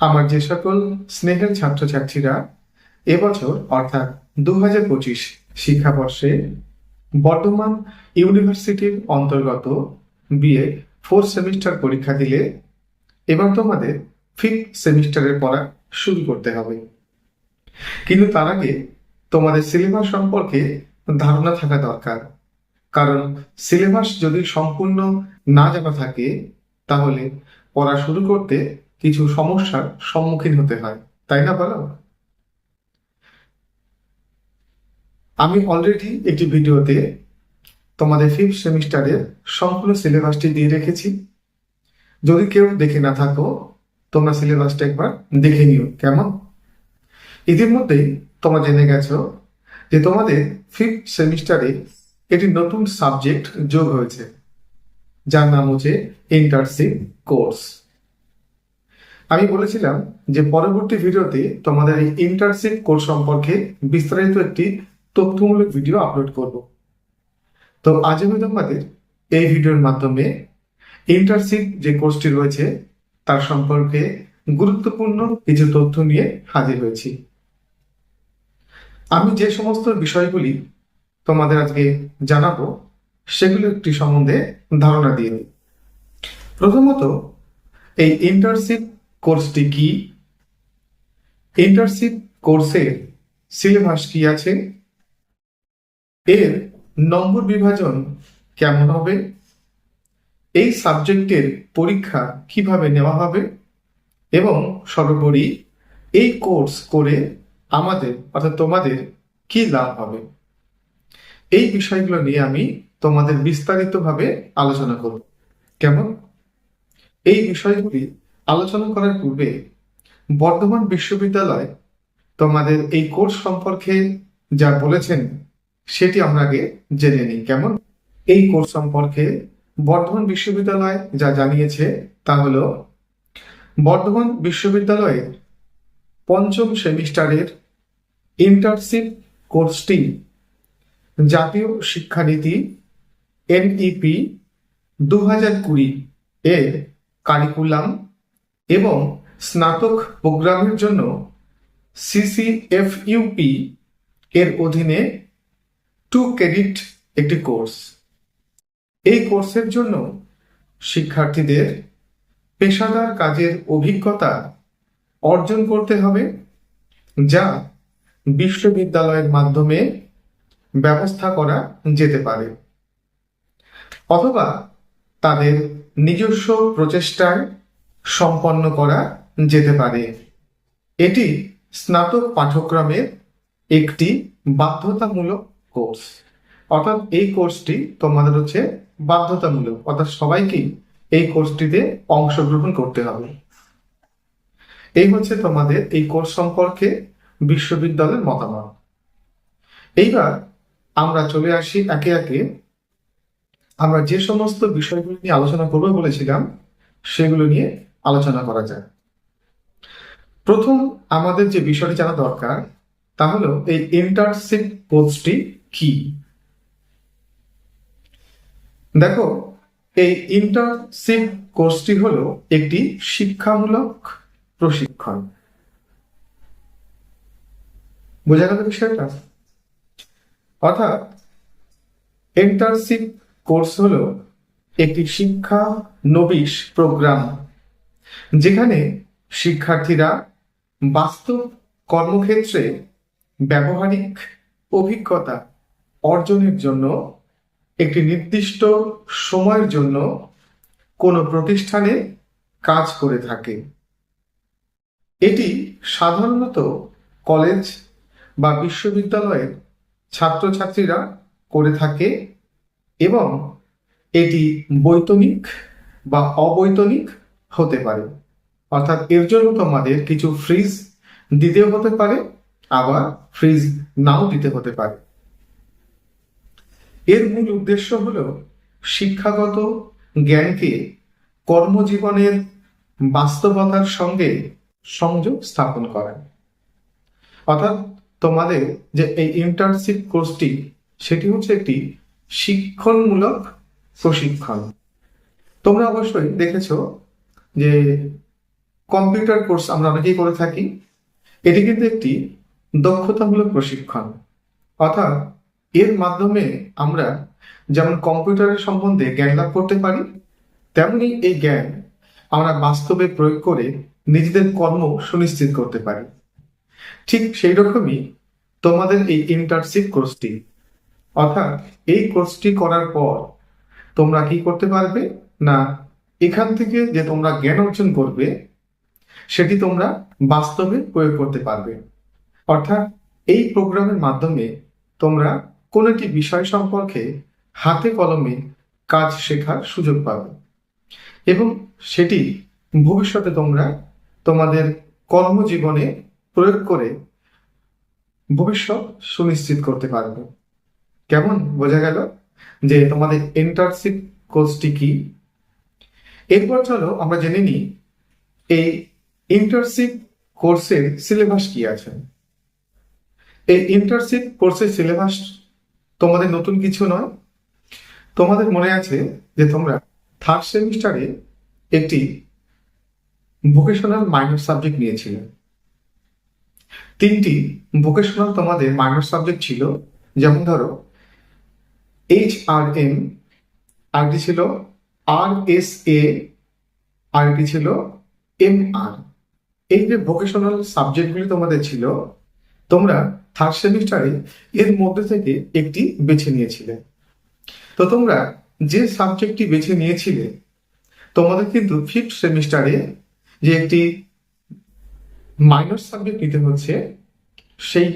আমার যে সকল স্নেহের ছাত্রছাত্রীরা এবছর অর্থাৎ দু হাজার পঁচিশ শিক্ষাবর্ষে বর্ধমান ইউনিভার্সিটির অন্তর্গত বিএ ফোর্থ সেমিস্টার পরীক্ষা দিলে এবার তোমাদের ফিফথ সেমিস্টারের পড়া শুরু করতে হবে। কিন্তু তার আগে তোমাদের সিলেবাস সম্পর্কে ধারণা থাকা দরকার। কারণ সিলেবাস যদি সম্পূর্ণ না জানা থাকে, তাহলে পড়া শুরু করতে কিছু সমস্যার সম্মুখীন হতে হয়, তাই না বলো? আমি অলরেডি একটি ভিডিওতে তোমাদের ফিফথ সেমিস্টারের সম্পূর্ণ সিলেবাসটি দিয়ে রেখেছি। যদি কেউ দেখে না থাকো, তোমরা সিলেবাসটা একবার দেখে নিও, কেমন? ইতিমধ্যেই তোমরা জেনে গেছো যে তোমাদের ফিফথ সেমিস্টারে একটি নতুন সাবজেক্ট যোগ হয়েছে, যার নাম হচ্ছে ইন্টার্নশিপ কোর্স আমি বলেছিলাম যে পরবর্তী ভিডিওতে তোমাদের এই ইন্টার্নশিপ কোর্স সম্পর্কে বিস্তারিত একটি তথ্যমূলক ভিডিও আপলোড করব। তো আজ আমি তোমাদের এই ভিডিওর মাধ্যমে ইন্টার্নশিপ যে কোর্সটি রয়েছে, তার সম্পর্কে গুরুত্বপূর্ণ কিছু তথ্য নিয়ে হাজির হয়েছি। আমি যে সমস্ত বিষয়গুলি তোমাদের আজকে জানাব, সেগুলো একটি সম্বন্ধে ধারণা দিয়ে প্রথমত, এই ইন্টার্নশিপ কোর্সটি কি? ইন্টার্নশিপ কোর্সের সিলেবাস কি আছে? এর নম্বর বিভাজন কেমন হবে? এই সাবজেক্টের পরীক্ষা কীভাবে নেওয়া হবে? এবং সর্বোপরি এই কোর্স করে আমাদের, অর্থাৎ তোমাদের কি লাভ হবে? এই বিষয়গুলো নিয়ে আমি তোমাদের বিস্তারিতভাবে আলোচনা করব। কেমন? এই বিষয়গুলি আলোচনা করার পূর্বে বর্ধমান বিশ্ববিদ্যালয় তোমাদের এই কোর্স সম্পর্কে যা বলেছেন, সেটি আমরা আগে জেনে নিই। কেমন? এই কোর্স সম্পর্কে বর্ধমান বিশ্ববিদ্যালয় যা জানিয়েছে, তা হল বর্ধমান বিশ্ববিদ্যালয়ের পঞ্চম সেমিস্টারের ইন্টার্নশিপ কোর্সটি জাতীয় শিক্ষানীতি এনইপি দু হাজার কুড়ি এর কারিকুলাম এবং স্নাতক প্রোগ্রামের জন্য সিসিএফইউপি এর অধীনে টু ক্রেডিট একটি কোর্স এই কোর্সের জন্য শিক্ষার্থীদের পেশাদার কাজের অভিজ্ঞতা অর্জন করতে হবে, যা বিশ্ববিদ্যালয়ের মাধ্যমে ব্যবস্থা করা যেতে পারে। অথবা তাদের নিজস্ব প্রচেষ্টায় সম্পন্ন করা যেতে পারে। এটি স্নাতক পাঠ্যক্রমের একটি বাধ্যতামূলক কোর্স। অর্থাৎ এই কোর্সটি তোমাদের হচ্ছে বাধ্যতামূলক, অর্থাৎ সবাইকেই এই কোর্সটিতে অংশগ্রহণ করতে হবে। এই হচ্ছে তোমাদের এই কোর্স সম্পর্কে বিশ্ববিদ্যালয়ের মতামত। এইবার আমরা চলে আসি একে একে। আমরা যে সমস্ত বিষয়গুলো নিয়ে আলোচনা করব বলেছিলাম, সেগুলো নিয়ে আলোচনা করা যায়। প্রথম আমাদের যে বিষয়টি জানা দরকার, তা হলো এই ইন্টার্নশিপ কোর্সটি কি? দেখো, এই ইন্টার্নশিপ কোর্সটি হলো একটি শিক্ষামূলক প্রশিক্ষণ। বোঝা গেল বিষয়টা? অর্থাৎ ইন্টার্নশিপ কোর্স হলো একটি শিক্ষা নবিশ প্রোগ্রাম যেখানে শিক্ষার্থীরা বাস্তব কর্মক্ষেত্রে ব্যবহারিক অভিজ্ঞতা অর্জনের জন্য একটি নির্দিষ্ট সময়ের জন্য কোনো প্রতিষ্ঠানে কাজ করে থাকে। এটি সাধারণত কলেজ বা বিশ্ববিদ্যালয়ের ছাত্রছাত্রীরা করে থাকে এবং এটি বৈতনিক বা অবৈতনিক হতে পারে। অর্থাৎ এর জন্য তোমাদের কিছু ফ্রিজ দিতেও হতে পারে, আবার ফ্রিজ নাও দিতে হতে পারে। এর মূল উদ্দেশ্য হল শিক্ষাগত জ্ঞানকে কর্মজীবনের বাস্তবতার সঙ্গে সংযোগ স্থাপন করা। অর্থাৎ তোমাদের যে এই ইন্টার্নশিপ কোর্সটি সেটি হচ্ছে একটি শিক্ষণমূলক প্রশিক্ষণ। তোমরা অবশ্যই দেখেছ যে কম্পিউটার কোর্স আমরা অনেকেই করে থাকি, এটি কিন্তু একটি দক্ষতামূলক প্রশিক্ষণ। অর্থাৎ এর মাধ্যমে আমরা যেমন কম্পিউটারের সম্বন্ধে জ্ঞান লাভ করতে পারি, তেমনি এই জ্ঞান আমরা বাস্তবে প্রয়োগ করে নিজেদের কর্ম সুনিশ্চিত করতে পারি। ঠিক সেই রকমই তোমাদের এই ইন্টার্নশিপ কোর্সটি অর্থাৎ এই কোর্সটি করার পর তোমরা কি করতে পারবে না এখান থেকে যে তোমরা জ্ঞান অর্জন করবে, সেটি তোমরা বাস্তবে প্রয়োগ করতে পারবে। অর্থাৎ এই প্রোগ্রামের মাধ্যমে তোমরা কোনো একটি বিষয় সম্পর্কে হাতে কলমে কাজ শেখার সুযোগ পাবে। এবং সেটি ভবিষ্যতে তোমরা তোমাদের কর্মজীবনে প্রয়োগ করে ভবিষ্যৎ সুনিশ্চিত করতে পারবে। কেমন? বোঝা গেল যে তোমাদের ইন্টার্নশিপ কোর্সটি কি? এরপর চলো আমরা জেনে নিই, এই ইন্টার্নশিপ কোর্সের সিলেবাস কি আছে? এই ইন্টার্নশিপ কোর্সের সিলেবাস তোমাদের নতুন কিছু নয়। তোমাদের মনে আছে যে তোমরা থার্ড সেমিস্টারে একটি ভোকেশনাল মাইনর সাবজেক্ট নিয়েছিলে। তিনটি ভোকেশনাল তোমাদের মাইনর সাবজেক্ট ছিল, যেমন ধরো এইচ আর এম আরেকটি ছিল আর এস এ আরেকটি ছিল? এম আর এই যে ভোকেশনাল সাবজেক্টগুলি তোমাদের ছিল, তোমরা থার্ড সেমিস্টারে এর মধ্যে থেকে একটি বেছে নিয়েছিলে। তো তোমরা যে সাবজেক্টটি বেছে নিয়েছিলে, তোমাদের কিন্তু ফিফথ সেমিস্টারে যে একটি মাইনর সাবজেক্ট নিতে হচ্ছে, সেই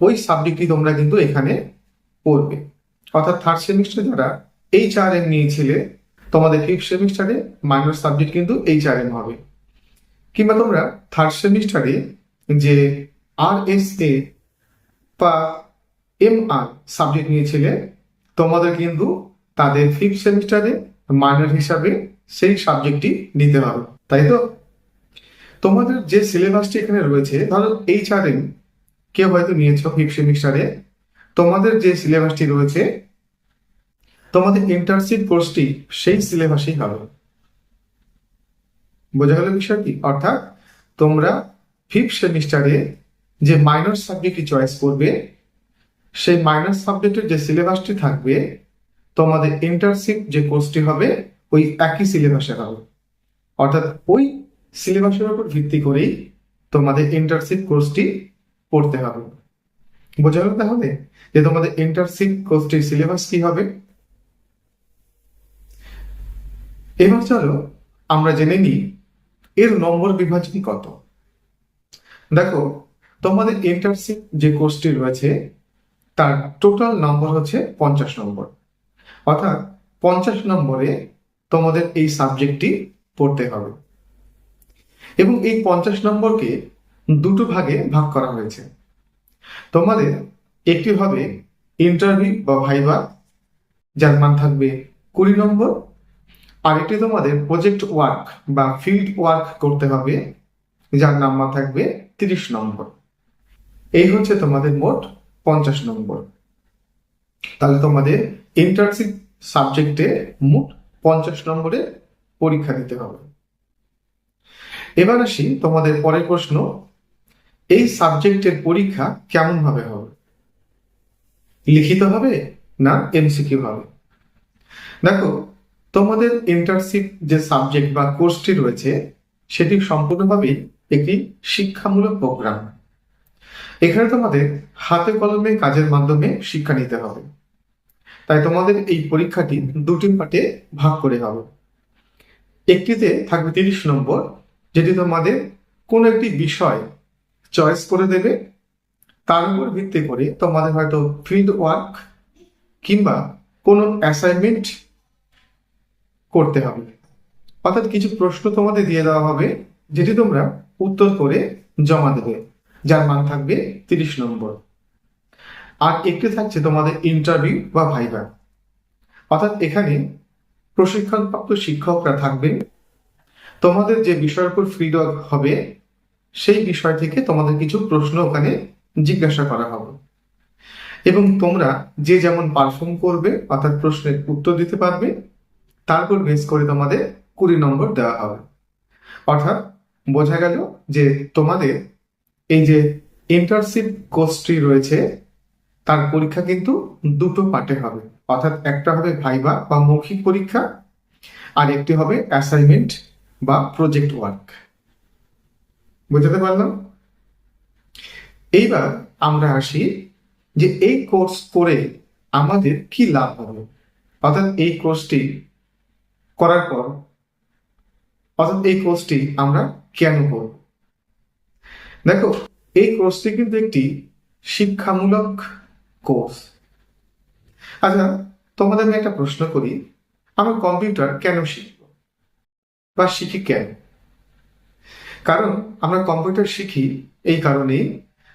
ওই সাবজেক্টটি তোমরা কিন্তু এখানে পড়বে। অর্থাৎ থার্ড সেমিস্টারে যারা এইচ আর এম নিয়েছিলে তোমাদের ফিফথ সেমিস্টারে মাইনর সাবজেক্ট কিন্তু এইচ আর এম হবে। কিংবা তোমরা থার্ড সেমিস্টারে যে আর এস এ বা এম আর সাবজেক্ট নিয়েছিলে, তোমাদের কিন্তু তাদের ফিফথ সেমিস্টারে মাইনর হিসাবে সেই সাবজেক্টটি নিতে হবে, তাই তো? তোমাদের যে সিলেবাসটি এখানে রয়েছে, ধরো এইচ আর এম কেউ হয়তো নিয়েছো ফিফথ সেমিস্টারে, তোমাদের যে সিলেবাসটি রয়েছে তোমাদের ইন্টার্নশিপ কোর্সটি সেই সিলেবাসেই হবে। বোঝা গেল বিষয়টি? অর্থাৎ তোমরা ফিফথ সেমিস্টারে যে মাইনর সাবজেক্টটি চয়েস করবে, সেই মাইনর সাবজেক্টের যে সিলেবাসটি থাকবে, তোমাদের ইন্টার্নশিপ যে কোর্সটি হবে, ওই একই সিলেবাসের হবে। অর্থাৎ ওই সিলেবাসের উপর ভিত্তি করেই তোমাদের ইন্টার্নশিপ কোর্সটি পড়তে হবে। বোঝা গেল তাহলে? যে তোমাদের ইন্টার্নশিপ কোর্সটির সিলেবাস কি হবে? এবার চলো আমরা জেনে নিই এর নম্বর বিভাজন কত। দেখো, তোমাদের ইন্টার্নশিপ যে কোর্সটি রয়েছে, তার টোটাল নম্বর হচ্ছে পঞ্চাশ নম্বর। অর্থাৎ পঞ্চাশ নম্বরে তোমাদের এই সাবজেক্টটি পড়তে হবে। এবং এই পঞ্চাশ নম্বরকে দুটো ভাগে ভাগ করা হয়েছে। তোমাদের একটি হবে ইন্টারভিউ বা ভাইবা যার মান থাকবে কুড়ি নম্বর আর একটি তোমাদের প্রজেক্ট ওয়ার্ক বা ফিল্ড ওয়ার্ক করতে হবে, যার নাম্বার থাকবে তিরিশ নম্বর। এই হচ্ছে তোমাদের মোট পঞ্চাশ নম্বর। তাহলে তোমাদের ইন্টার্নশিপ সাবজেক্টে মোট পঞ্চাশ নম্বরের পরীক্ষা দিতে হবে। এবার আসি তোমাদের পরের প্রশ্ন, এই সাবজেক্টের পরীক্ষা কেমন ভাবে হবে? লিখিত হবে না এমসিকিউ হবে? দেখো তোমাদের ইন্টার্নশিপ যে সাবজেক্ট বা কোর্সটি রয়েছে, সেটি সম্পূর্ণভাবেই একটি শিক্ষামূলক প্রোগ্রাম এখানে তোমাদের হাতে কলমে কাজের মাধ্যমে শিক্ষা নিতে হবে। তাই তোমাদের এই পরীক্ষাটি দুটি পার্টে ভাগ করে হবে। একটিতে থাকবে তিরিশ নম্বর, যেটি তোমাদের কোনো একটি বিষয় চয়েস করে দেবে। তার উপর ভিত্তি করে তোমাদের হয়তো ফিল্ড ওয়ার্ক কিংবা কোনো অ্যাসাইনমেন্ট করতে হবে। অর্থাৎ কিছু প্রশ্ন তোমাদের দিয়ে দেওয়া হবে, যেটি তোমরা উত্তর করে জমা দেবে। যার মান থাকবে তিরিশ নম্বর। আর একটি থাকছে তোমাদের ইন্টারভিউ বা ভাইবা অর্থাৎ এখানে প্রশিক্ষণপ্রাপ্ত শিক্ষকরা থাকবেন তোমাদের যে বিষয়ের উপর ফিডব্যাক হবে, সেই বিষয় থেকে তোমাদের কিছু প্রশ্ন ওখানে জিজ্ঞাসা করা হবে। এবং তোমরা যে যেমন পারফর্ম করবে, অর্থাৎ প্রশ্নের উত্তর দিতে পারবে তারপর বেস করে তোমাদের কুড়ি নম্বর দেওয়া হবে। অর্থাৎ বোঝা গেল যে তোমাদের এই যে ইন্টার্নশিপ কোর্সটি রয়েছে, তার পরীক্ষা কিন্তু দুটো পার্টে হবে। অর্থাৎ একটা হবে ভাইবা বা মৌখিক পরীক্ষা, আর একটি হবে অ্যাসাইনমেন্ট বা প্রজেক্ট ওয়ার্ক বুঝতে পারলাম? এইবার আমরা আসি যে এই কোর্স করে আমাদের কি লাভ হবে? অর্থাৎ এই কোর্সটি করার পর অর্থাৎ এই কোর্সটি আমরা কেন করব? দেখো, এই কোর্সটি কিন্তু একটি শিক্ষামূলক কোর্স আচ্ছা তোমাদের আমি একটা প্রশ্ন করি। আমরা কম্পিউটার কেন শিখব? বা শিখি কেন? কারণ আমরা কম্পিউটার শিখি এই কারণেই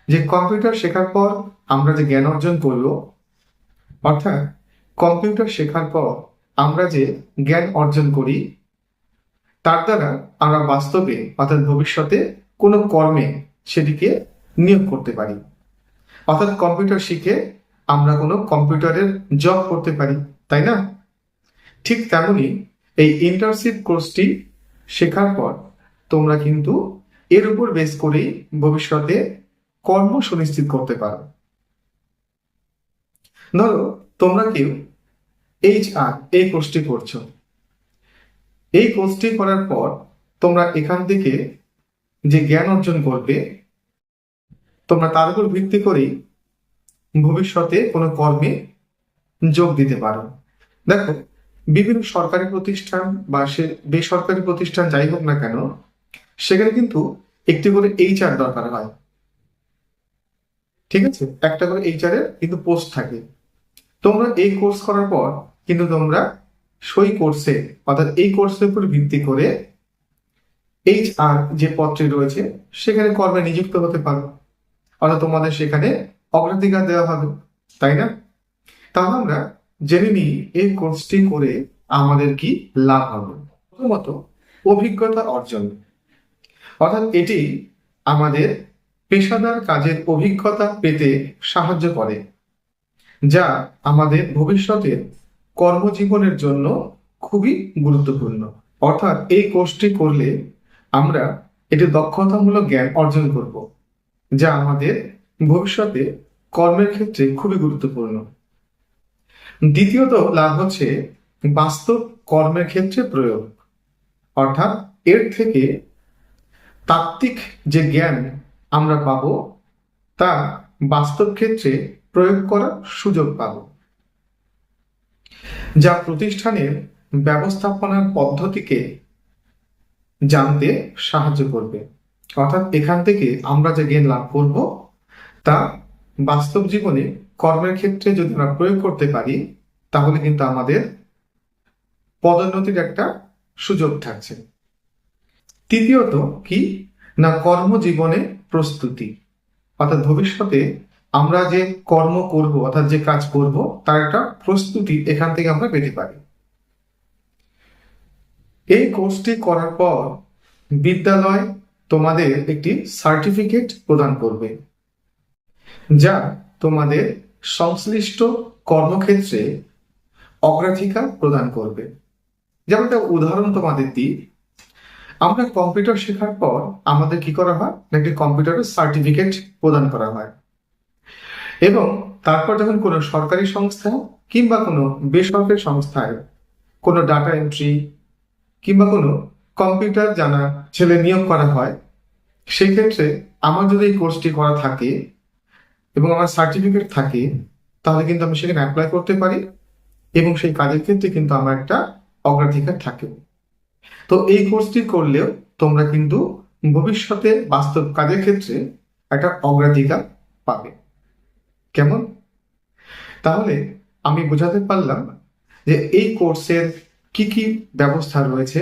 যে কম্পিউটার শেখার পর আমরা যে জ্ঞান অর্জন করব, অর্থাৎ কম্পিউটার শেখার পর আমরা যে জ্ঞান অর্জন করি, তার দ্বারা আমরা বাস্তবে অর্থাৎ ভবিষ্যতে কোনো কর্মে সেটিকে নিয়োগ করতে পারি। অর্থাৎ কম্পিউটার শিখে আমরা কোনো কম্পিউটারের জব করতে পারি, তাই না? ঠিক তেমনি এই ইন্টার্নশিপ কোর্সটি শেখার পর তোমরা কিন্তু এর উপর বেস করেই ভবিষ্যতে কর্ম সুনিশ্চিত করতে পারো। ধরো, তোমরা কেউ এইচ আর, এই কোর্সটি করছ। এই কোর্সটি করার পর তোমরা এখান থেকে যে জ্ঞান অর্জন করবে, তোমরা তার উপর ভিত্তি করেই ভবিষ্যতে কোনো কর্মে যোগ দিতে পারো। দেখো, বিভিন্ন সরকারি প্রতিষ্ঠান বা সে বেসরকারি প্রতিষ্ঠান যাই হোক না কেন, সেখানে কিন্তু একটি করে এইচআর দরকার হয়। ঠিক আছে? একটা করে এইচআর এর কিন্তু পোস্ট থাকে। তোমরা এই কোর্স করার পর কিন্তু তোমরা সই কোর্সে অর্থাৎ এই কোর্সের উপর ভিত্তি করে এইচ আর যে পত্রে রয়েছে, সেখানে কর্মে নিযুক্ত হতে পারো। অর্থাৎ তোমাদের সেখানে অগ্রাধিকার দেওয়া হবে, তাই না? তাহলে আমরা জেনে নিই এই কোর্সটি করে আমাদের কি লাভ হবে। প্রথমত, অভিজ্ঞতা অর্জন। অর্থাৎ এটি আমাদের পেশাদার কাজের অভিজ্ঞতা পেতে সাহায্য করে, যা আমাদের ভবিষ্যতের কর্মজীবনের জন্য খুবই গুরুত্বপূর্ণ। অর্থাৎ এই কোর্সটি করলে আমরা এটি দক্ষতামূলক জ্ঞান অর্জন করব, যা আমাদের ভবিষ্যতে কর্মের ক্ষেত্রে খুবই গুরুত্বপূর্ণ। দ্বিতীয়ত লাভ হচ্ছে বাস্তব কর্মের ক্ষেত্রে প্রয়োগ। অর্থাৎ এর থেকে তাত্ত্বিক যে জ্ঞান আমরা পাব, তা বাস্তব ক্ষেত্রে প্রয়োগ করার সুযোগ পাব। যা প্রতিষ্ঠানের ব্যবস্থাপনার পদ্ধতিকে জানতে সাহায্য করবে। অর্থাৎ এখান থেকে আমরা যে জ্ঞান লাভ করব, তা বাস্তব জীবনে কর্মের ক্ষেত্রে যদি আমরা প্রয়োগ করতে পারি, তাহলে কিন্তু আমাদের পদোন্নতির একটা সুযোগ থাকছে। তৃতীয়ত কি? না কর্মজীবনে প্রস্তুতি। অর্থাৎ ভবিষ্যতে আমরা যে কর্ম করব, অর্থাৎ যে কাজ করব, তার একটা প্রস্তুতি এখান থেকে আমরা পেতে পারি। এই কোর্সটি করার পর বিদ্যালয় তোমাদের একটি সার্টিফিকেট প্রদান করবে, যা তোমাদের সংশ্লিষ্ট কর্মক্ষেত্রে অগ্রাধিকার প্রদান করবে। যেমন একটা উদাহরণ তোমাদের দিই। আমরা কম্পিউটার শেখার পর আমাদের কি করা হয়? একটি কম্পিউটারের সার্টিফিকেট প্রদান করা হয়। এবং তারপর যখন কোনো সরকারি সংস্থা কিংবা কোনো বেসরকারি সংস্থায় কোনো ডাটা এন্ট্রি কিংবা কোনো কম্পিউটার জানা ছেলে নিয়োগ করা হয় সেই ক্ষেত্রে আমার যদি এই কোর্সটি করা থাকে এবং আমার সার্টিফিকেট থাকে, তাহলে কিন্তু আমি সেখানে অ্যাপ্লাই করতে পারি এবং সেই কাজের ক্ষেত্রে কিন্তু আমার একটা অগ্রাধিকার থাকে। তো এই কোর্সটি করলেও তোমরা কিন্তু ভবিষ্যতে বাস্তব কাজের ক্ষেত্রে একটা অগ্রাধিকার পাবে। কেমন? তাহলে আমি বোঝাতে পারলাম যে এই কোর্সের কি কি ব্যবস্থা রয়েছে,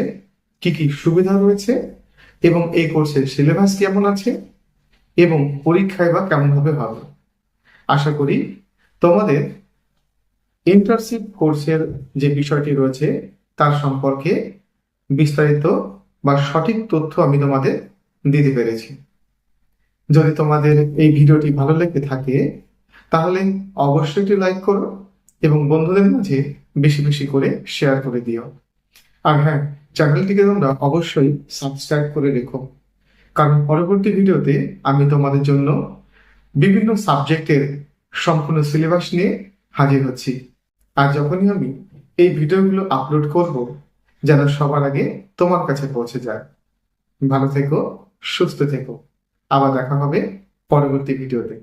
কি কি সুবিধা রয়েছে এবং এই কোর্সের সিলেবাস কেমন আছে এবং পরীক্ষায় বা কেমনভাবে হবে। আশা করি তোমাদের ইন্টার্নশিপ কোর্সের যে বিষয়টি রয়েছে তার সম্পর্কে বিস্তারিত বা সঠিক তথ্য আমি তোমাদের দিতে পেরেছি। যদি তোমাদের এই ভিডিওটি ভালো লেগে থাকে তাহলে অবশ্যই একটি লাইক করো এবং বন্ধুদের মাঝে বেশি বেশি করে শেয়ার করে দিও। আর হ্যাঁ চ্যানেলটিকে তোমরা অবশ্যই সাবস্ক্রাইব করে রেখো। কারণ পরবর্তী ভিডিওতে আমি তোমাদের জন্য বিভিন্ন সাবজেক্টের সম্পূর্ণ সিলেবাস নিয়ে হাজির হচ্ছি। আর যখনই আমি এই ভিডিওগুলো আপলোড করব, যেন সবার আগে তোমার কাছে পৌঁছে যায়। ভালো থেকো, সুস্থ থেকো। আবার দেখা হবে পরবর্তী ভিডিওতে।